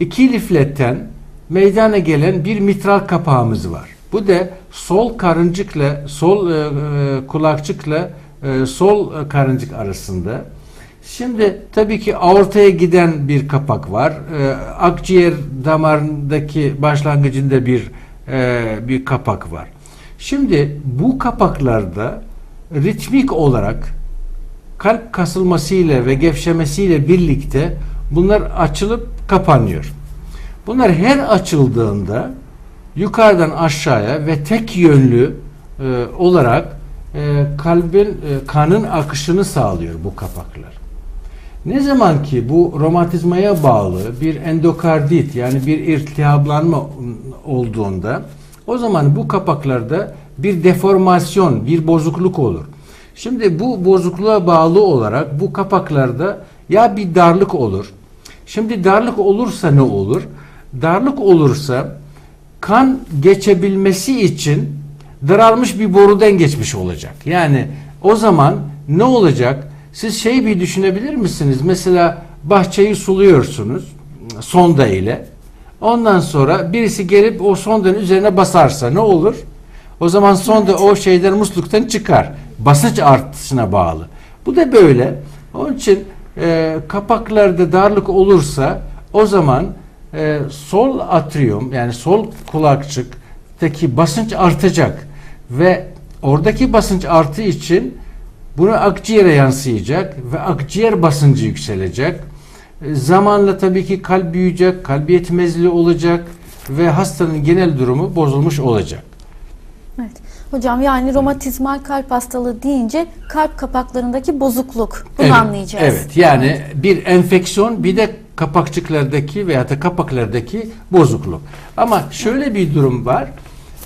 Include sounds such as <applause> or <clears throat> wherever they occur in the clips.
iki lifletten meydana gelen bir mitral kapağımız var. Bu da sol karıncıkla sol e, e, kulakçıkla e, sol karıncık arasında. Şimdi tabii ki aortaya giden bir kapak var. E, akciğer damarındaki başlangıcında bir e, bir kapak var. Şimdi bu kapaklarda ritmik olarak kalp kasılmasıyla ve gevşemesiyle birlikte bunlar açılıp kapanıyor. Bunlar her açıldığında yukarıdan aşağıya ve tek yönlü e, olarak e, kalbin e, kanın akışını sağlıyor bu kapaklar. Ne zaman ki bu romatizmaya bağlı bir endokardit yani bir iltihaplanma olduğunda o zaman bu kapaklarda bir deformasyon, bir bozukluk olur. Şimdi bu bozukluğa bağlı olarak bu kapaklarda ya bir darlık olur. Şimdi darlık olursa ne olur? Darlık olursa kan geçebilmesi için daralmış bir borudan geçmiş olacak. Yani o zaman ne olacak? Siz şey bir düşünebilir misiniz? Mesela bahçeyi suluyorsunuz sonda ile. Ondan sonra birisi gelip o sondanın üzerine basarsa ne olur? O zaman sonda o şeyden musluktan çıkar. Basınç artışına bağlı. Bu da böyle. Onun için e, kapaklarda darlık olursa o zaman e, sol atrium yani sol kulakçıktaki basınç artacak ve oradaki basınç arttığı için bunu akciğere yansıyacak ve akciğer basıncı yükselecek. E, Zamanla tabii ki kalp büyüyecek, kalp yetmezliği olacak ve hastanın genel durumu bozulmuş olacak. Evet. Hocam yani romatizmal kalp hastalığı deyince kalp kapaklarındaki bozukluk. Bunu evet, anlayacağız. Evet yani bir enfeksiyon bir de kapakçıklardaki veya da kapaklardaki bozukluk. Ama şöyle bir durum var.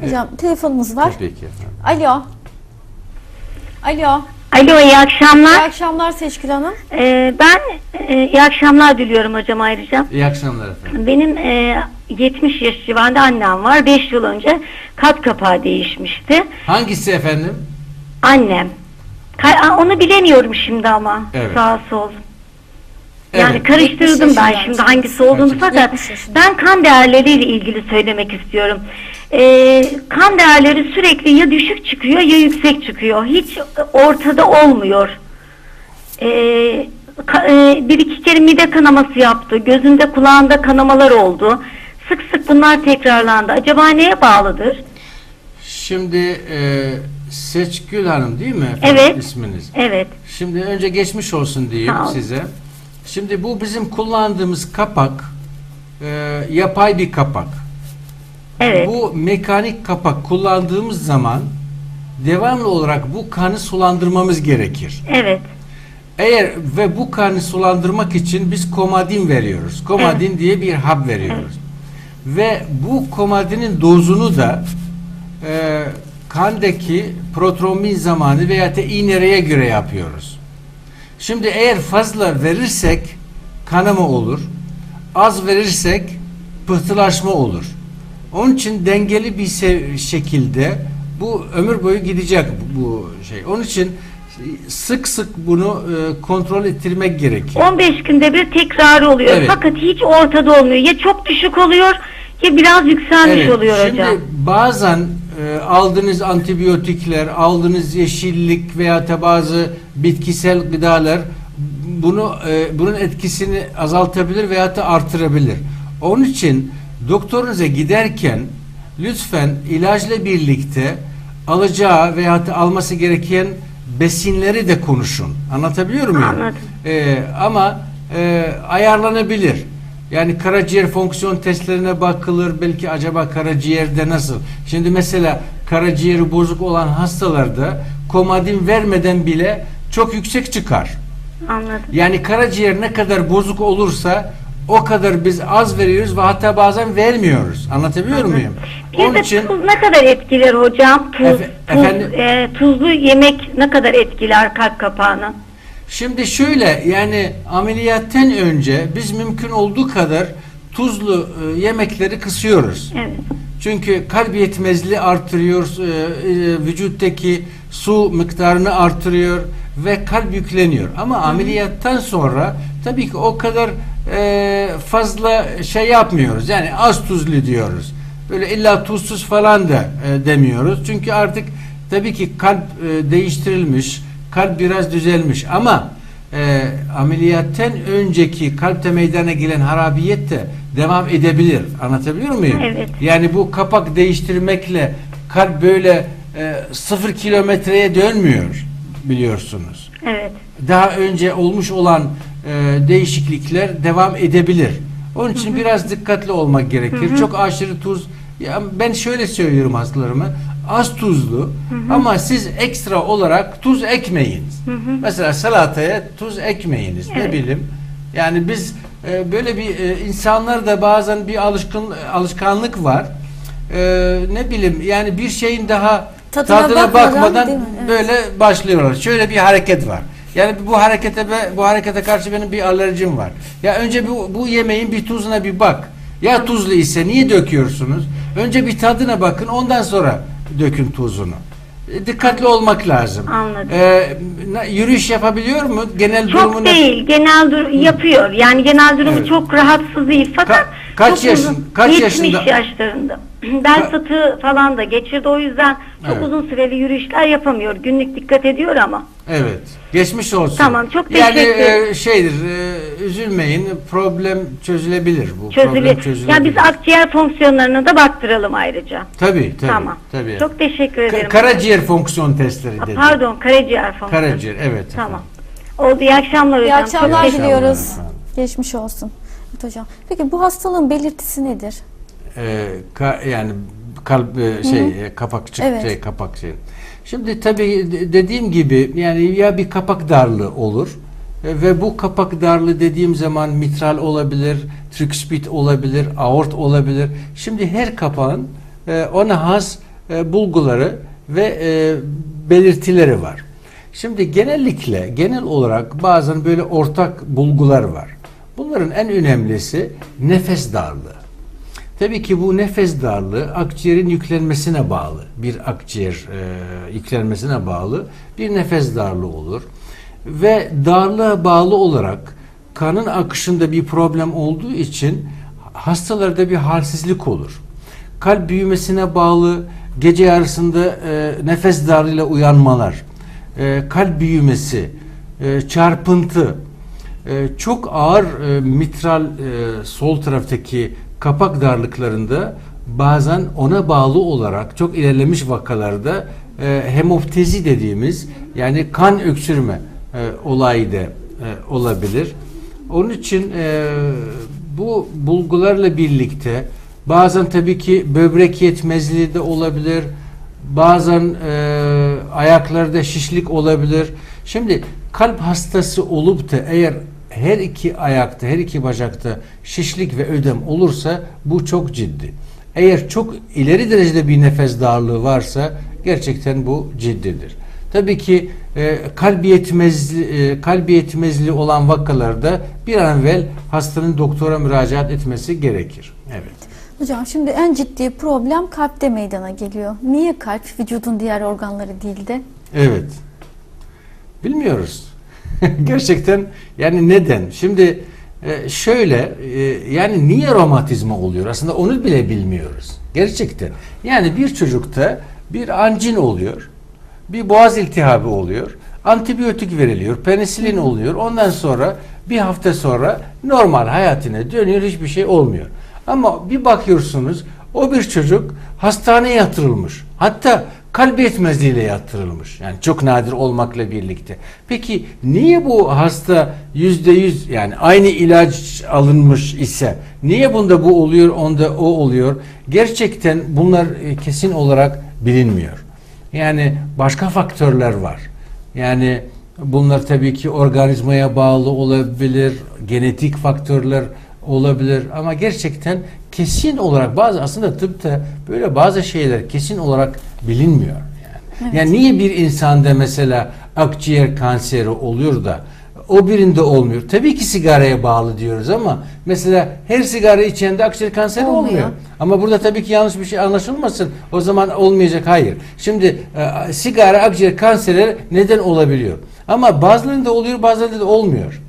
Hocam telefonumuz var. Tabii ki. Alo. Alo. Alo iyi İyi akşamlar. akşamlar Seçkil Hanım. Ee, ben e, iyi akşamlar diliyorum hocam ayrıca. İyi akşamlar efendim. Benim e, 70 yaş civarında annem var. 5 yıl önce kalp kapağı değişmişti. Hangisi efendim? Annem. Ka- onu bilemiyorum şimdi ama. Evet. Sağ sol. Yani Evet. karıştırdım 70 ben yaşında şimdi hangisi olduğunu Kaç fakat 70 yaşında. ben kan değerleriyle ilgili söylemek istiyorum. Ee, kan değerleri sürekli ya düşük çıkıyor ya yüksek çıkıyor. Hiç ortada olmuyor. Ee, ka- e, bir iki kere mide kanaması yaptı. Gözünde kulağında kanamalar oldu. Sık sık bunlar tekrarlandı. Acaba neye bağlıdır? Şimdi e, Seçgül Hanım değil mi efendim Evet. isminiz? Evet. Şimdi önce geçmiş olsun diyeyim Sağ size. Şimdi bu bizim kullandığımız kapak e, yapay bir kapak. Evet. Bu mekanik kapak kullandığımız zaman devamlı olarak bu kanı sulandırmamız gerekir. Evet. Eğer ve bu kanı sulandırmak için biz komadin veriyoruz. Komadin diye bir hap veriyoruz. Ve bu komadinin dozunu da e, kandaki protrombin zamanı veya da iğnereye göre yapıyoruz. Şimdi eğer fazla verirsek kanama olur. Az verirsek pıhtılaşma olur. Onun için dengeli bir şekilde bu ömür boyu gidecek bu, şey. Onun için sık sık bunu e, kontrol ettirmek gerekiyor. 15 günde bir tekrarı oluyor. Evet. Fakat hiç ortada olmuyor. Ya çok düşük oluyor ya biraz yükselmiş Evet, oluyor şimdi hocam. bazen e, aldığınız antibiyotikler, aldığınız yeşillik veya da bazı bitkisel gıdalar bunu e, bunun etkisini azaltabilir veya da artırabilir. Onun için doktorunuza giderken lütfen ilaçla birlikte alacağı veya da alması gereken besinleri de konuşun. Anlatabiliyor muyum? Anladım. E, ama e, ayarlanabilir. Yani karaciğer fonksiyon testlerine bakılır. Belki acaba karaciğerde nasıl? Şimdi mesela karaciğeri bozuk olan hastalarda komadin vermeden bile çok yüksek çıkar. Anladım. Yani karaciğer ne kadar bozuk olursa o kadar biz az veriyoruz ve hatta bazen vermiyoruz. Anlatabiliyor muyum? Bir Onun de için tuz ne kadar etkiler hocam? Tuz, Efe- tuz, efendim? e, tuzlu yemek ne kadar etkiler kalp kapağını? Şimdi şöyle yani ameliyattan önce biz mümkün olduğu kadar tuzlu e, yemekleri kısıyoruz. Evet. Çünkü kalp yetmezliği artırıyor, e, e, vücuttaki su miktarını artırıyor ve kalp yükleniyor. Ama ameliyattan sonra tabii ki o kadar e, fazla şey yapmıyoruz. Yani az tuzlu diyoruz. Böyle illa tuzsuz falan da e, demiyoruz. Çünkü artık tabii ki kalp e, değiştirilmiş, kalp biraz düzelmiş ama e, ameliyattan önceki kalpte meydana gelen harabiyet de devam edebilir. Anlatabiliyor muyum? Evet. Yani bu kapak değiştirmekle kalp böyle e, sıfır kilometreye dönmüyor biliyorsunuz. Evet. Daha önce olmuş olan e, değişiklikler devam edebilir. Onun için biraz dikkatli olmak gerekir. Çok aşırı tuz ya ben şöyle söylüyorum hastalarıma az tuzlu ama siz ekstra olarak tuz ekmeyiniz. Mesela salataya tuz ekmeyiniz. Ne Evet. bileyim. Yani biz e, böyle bir e, insanlar da bazen bir alışkın alışkanlık var. E, ne bileyim yani bir şeyin daha Tadına tadına, bakmadan, bakmadan? Evet. böyle başlıyorlar. Şöyle bir hareket var. Yani bu harekete bu harekete karşı benim bir alerjim var. Ya önce bu bu yemeğin bir tuzuna bir bak. Ya tuzlu ise niye döküyorsunuz? Önce bir tadına bakın ondan sonra dökün tuzunu. E, Dikkatli olmak lazım. Anladım. E, na- yürüyüş yapabiliyor mu? Genel Çok durumunu değil. Genel dur yapıyor. Yani genel durumu Evet. çok rahatsız değil. Fakat Ka- kaç yaşın- kaç 70 yaşında? yaşlarında. <clears throat> Bel fıtığı falan da geçirdi. O yüzden çok Evet. uzun süreli yürüyüşler yapamıyor. Günlük dikkat ediyor ama. Evet. Geçmiş olsun. Tamam, çok Yani teşekkür e, şeydir. e, üzülmeyin. Problem çözülebilir bu. Problem çözülebilir. Ya biz akciğer fonksiyonlarına da baktıralım ayrıca. Tabii tabii. tamam. Tabii. Çok teşekkür Ka- ederim. karaciğer fonksiyon testleri Aa, dedi. Pardon, karaciğer fonksiyonu. Karaciğer evet. Tamam. Oldu. İyi akşamlar hocam. İyi akşamlar teşekkür- diliyoruz. efendim. Geçmiş olsun. Evet hocam. Peki bu hastalığın belirtisi nedir? Ee, ka- yani kalp e, şey e, kapakçık Evet. şey kapak şey. Şimdi tabii de- dediğim gibi yani ya bir kapak darlığı olur e, ve bu kapak darlığı dediğim zaman mitral olabilir, tricuspid olabilir, aort olabilir. Şimdi her kapağın e, ona has e, bulguları ve e, belirtileri var. Şimdi genellikle genel olarak bazen böyle ortak bulgular var. Bunların en önemlisi nefes darlığı. Tabii ki bu nefes darlığı akciğerin yüklenmesine bağlı. Bir akciğer e, yüklenmesine bağlı bir nefes darlığı olur. Ve darlığa bağlı olarak kanın akışında bir problem olduğu için hastalarda bir halsizlik olur. Kalp büyümesine bağlı gece yarısında e, nefes darlığıyla uyanmalar, e, kalp büyümesi, e, çarpıntı, ee, çok ağır e, mitral e, sol taraftaki kapak darlıklarında bazen ona bağlı olarak çok ilerlemiş vakalarda e, hemoptezi dediğimiz yani kan öksürme e, olayı da e, olabilir. Onun için e, bu bulgularla birlikte bazen tabii ki böbrek yetmezliği de olabilir. Bazen e, ayaklarda şişlik olabilir. Şimdi kalp hastası olup da eğer her iki ayakta, her iki bacakta şişlik ve ödem olursa bu çok ciddi. Eğer çok ileri derecede bir nefes darlığı varsa gerçekten bu ciddidir. Tabii ki e, kalp yetmezli, e, kalp yetmezliği olan vakalarda bir an evvel hastanın doktora müracaat etmesi gerekir. Evet. Hocam şimdi en ciddi problem kalpte meydana geliyor. Niye kalp vücudun diğer organları değil de? Evet. Bilmiyoruz. <laughs> Gerçekten yani neden? Şimdi e, şöyle e, yani niye romatizma oluyor? Aslında onu bile bilmiyoruz. Gerçekten. Yani bir çocukta bir anjin oluyor. Bir boğaz iltihabı oluyor. Antibiyotik veriliyor. Penisilin oluyor. Ondan sonra bir hafta sonra normal hayatına dönüyor. Hiçbir şey olmuyor. Ama bir bakıyorsunuz o bir çocuk hastaneye yatırılmış. Hatta kalp yetmezliğiyle yatırılmış. Yani çok nadir olmakla birlikte. Peki niye bu hasta yüzde yüz yani aynı ilaç alınmış ise niye bunda bu oluyor onda o oluyor? Gerçekten bunlar e, kesin olarak bilinmiyor. Yani başka faktörler var. Yani bunlar tabii ki organizmaya bağlı olabilir, genetik faktörler olabilir ama gerçekten kesin olarak bazı aslında tıpta böyle bazı şeyler kesin olarak bilinmiyor yani. Yani niye bir insanda mesela akciğer kanseri oluyor da o birinde olmuyor. Tabii ki sigaraya bağlı diyoruz ama mesela her sigara içende akciğer kanseri Olmuyor. olmuyor. Ama burada tabii ki yanlış bir şey anlaşılmasın. O zaman olmayacak hayır. Şimdi e, sigara akciğer kanseri neden olabiliyor? Ama bazılarında oluyor bazılarında da olmuyor.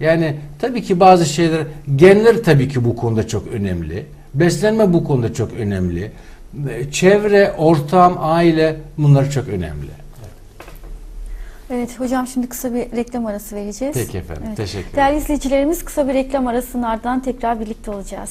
Yani tabii ki bazı şeyler, genler tabii ki bu konuda çok önemli. Beslenme bu konuda çok önemli. Çevre, ortam, aile bunlar çok önemli. Evet hocam şimdi kısa bir reklam arası vereceğiz. Peki efendim, teşekkür ederim. Değerli izleyicilerimiz kısa bir reklam arasının ardından tekrar birlikte olacağız.